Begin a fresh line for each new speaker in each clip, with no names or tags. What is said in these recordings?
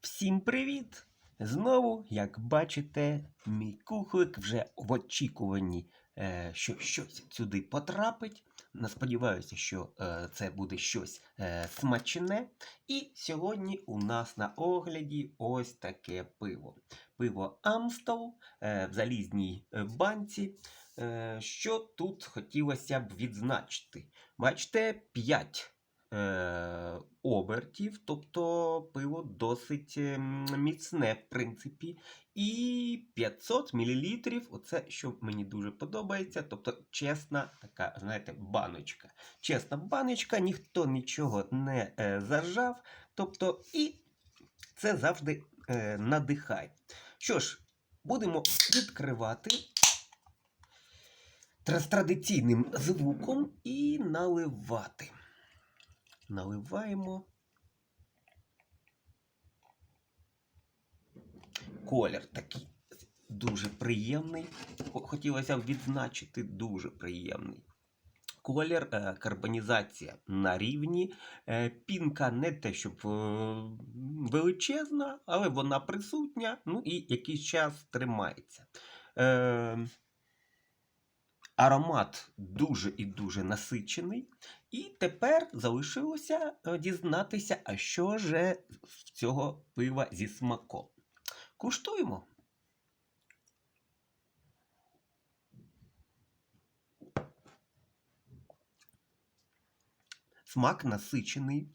Всім привіт! Знову, як бачите, мій кухлик вже в очікуванні, е, що щось сюди потрапить. Сподіваюся, що е, це буде щось е, смачне. І сьогодні у нас на огляді ось таке пиво. Пиво Амстел е, в залізній банці. Що тут хотілося б відзначити? Бачите, 5 е, обертів, тобто пиво досить ем, міцне, в принципі. І 500 мл, оце що мені дуже подобається. Тобто чесна така, знаєте, баночка. Чесна баночка, ніхто нічого не е, зажав. Тобто, і це завжди е, надихає. Що ж, будемо відкривати з традиційним звуком і наливати. Наливаємо. Колір такий дуже приємний. Хотілося б відзначити дуже приємний. Колір, е, карбонізація на рівні. Е, пінка не те, щоб е, величезна, але вона присутня, ну і якийсь час тримається. Аромат дуже і дуже насичений. І тепер залишилося е, дізнатися, а що ж в цього пива зі смаком. Куштуємо. Смак насичений.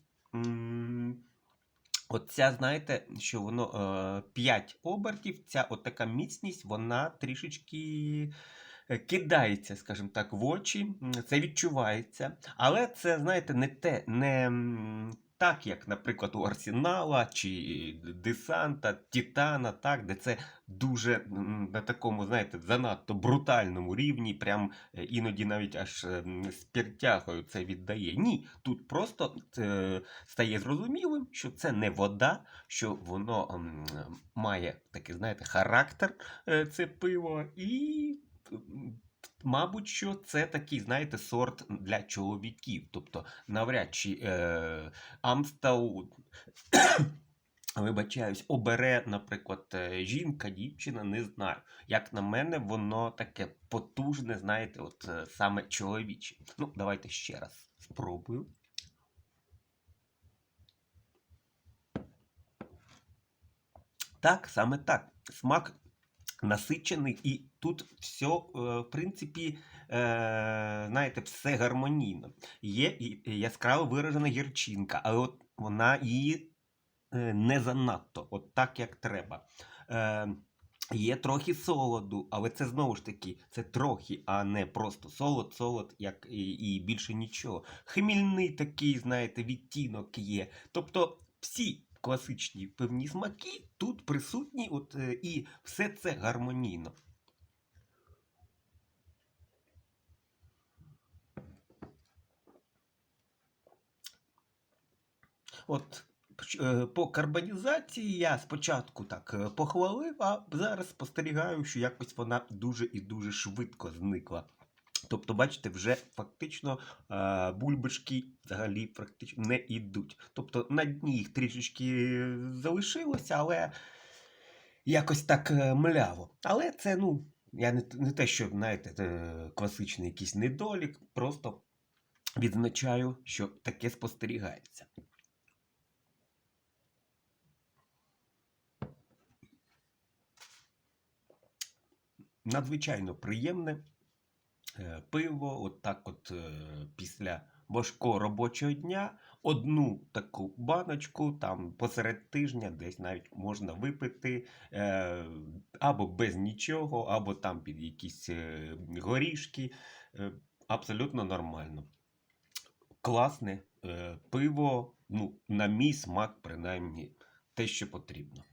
Оця, знаєте, що воно е, 5 обертів, ця от така міцність, вона трішечки е, кидається, скажімо так, в очі. Це відчувається. Але це, знаєте, не те, не так, як, наприклад, у Арсенала чи Десанта, Титана, так, де це дуже на такому, знаєте, занадто брутальному рівні, прям е, іноді навіть аж ем, спіртягою це віддає. Ні, тут просто е, стає зрозумілим, що це не вода, що воно має такий, знаєте, характер, е, це пиво, і, мабуть, що це такий, знаєте, сорт для чоловіків. Тобто, навряд чи е, Амстел. Вибачаюсь, обере, наприклад, е, жінка, дівчина, не знаю. Як на мене, воно таке потужне, знаєте, от е, саме чоловіче. Ну, давайте ще раз спробую. Так, саме так. Смак насичений, і тут все, в принципі, е, знаєте, все гармонійно. Є яскраво виражена гірчинка, але от вона її е, не занадто, от так, як треба. Е, Є трохи солоду, але це знову ж таки, це трохи, а не просто солод, солод, як і, і більше нічого. Хмільний такий, знаєте, відтінок є. Тобто всі класичні певні смаки тут присутні, от, е, і все це гармонійно. От е, по карбонізації я спочатку так е, похвалив, а зараз спостерігаю, що якось вона дуже і дуже швидко зникла. Тобто, бачите, вже фактично е, бульбашки взагалі практично не йдуть. Тобто на дні їх трішечки залишилося, але якось так е, мляво. Але це, ну, я не, не те, що, знаєте, е, класичний якийсь недолік, просто відзначаю, що таке спостерігається. надзвичайно приємне пиво, от так от е, після важкого робочого дня. Одну таку баночку там посеред тижня десь навіть можна випити е, або без нічого, або там під якісь е, горішки. Е, абсолютно нормально. Класне е, пиво, ну, на мій смак, принаймні, те, що потрібно.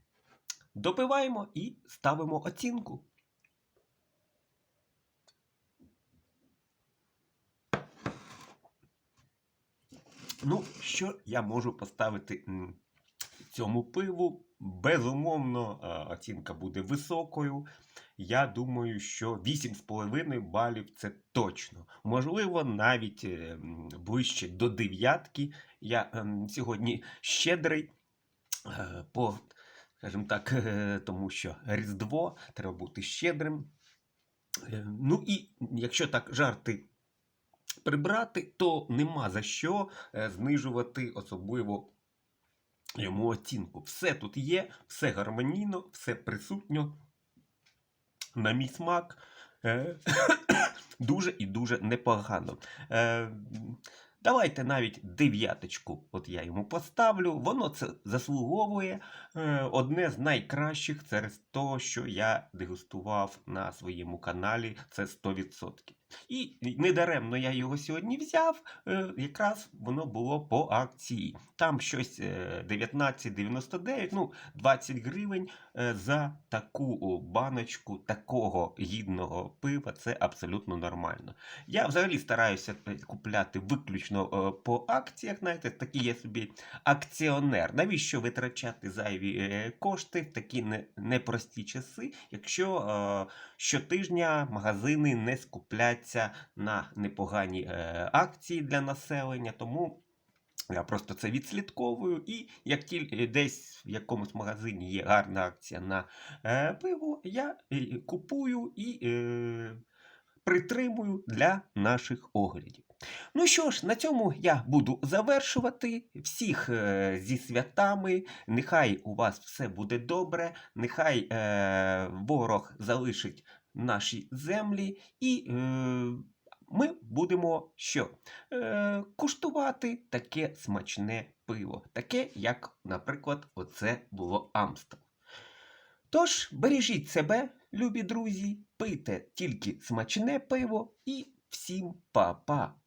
Допиваємо і ставимо оцінку. Ну, що я можу поставити цьому пиву? Безумовно, е, оцінка буде високою. Я думаю, що 8,5 балів це точно. Можливо, навіть е, ближче до дев'ятки. Я ем, сьогодні щедрий е, по скажімо так, е, тому що Різдво, треба бути щедрим. Е, Ну і якщо так жарти прибрати, то нема за що е, знижувати особливо йому оцінку. Все тут є, все гармонійно, все присутньо. На мій смак. Е, дуже і дуже непогано. Е, Давайте навіть дев'яточку, от я йому поставлю. Воно це заслуговує. Одне з найкращих через те, що я дегустував на своєму каналі. Це 100%. І недаремно я його сьогодні взяв. е, Якраз воно було по акції. Там щось е, 19,99, ну 20 гривень е, за таку баночку такого гідного пива. Це абсолютно нормально. Я взагалі стараюся е, купляти виключно е, по акціях. Знаєте, такий я собі акціонер. Навіщо витрачати зайві е, кошти в такі непрості часи, якщо е, щотижня магазини не скупляться на непогані е, акції для населення, тому. Я просто це відслідковую, і як тільки десь в якомусь магазині є гарна акція на е, пиво, я е, купую і е, притримую для наших оглядів. Ну що ж, на цьому я буду завершувати. Всіх е, зі святами. Нехай у вас все буде добре, нехай е, ворог залишить наші землі, і е, ми будемо що? Е, куштувати таке смачне пиво, таке, як, наприклад, оце було Амстел. Тож, бережіть себе, любі друзі, пийте тільки смачне пиво і всім па-па!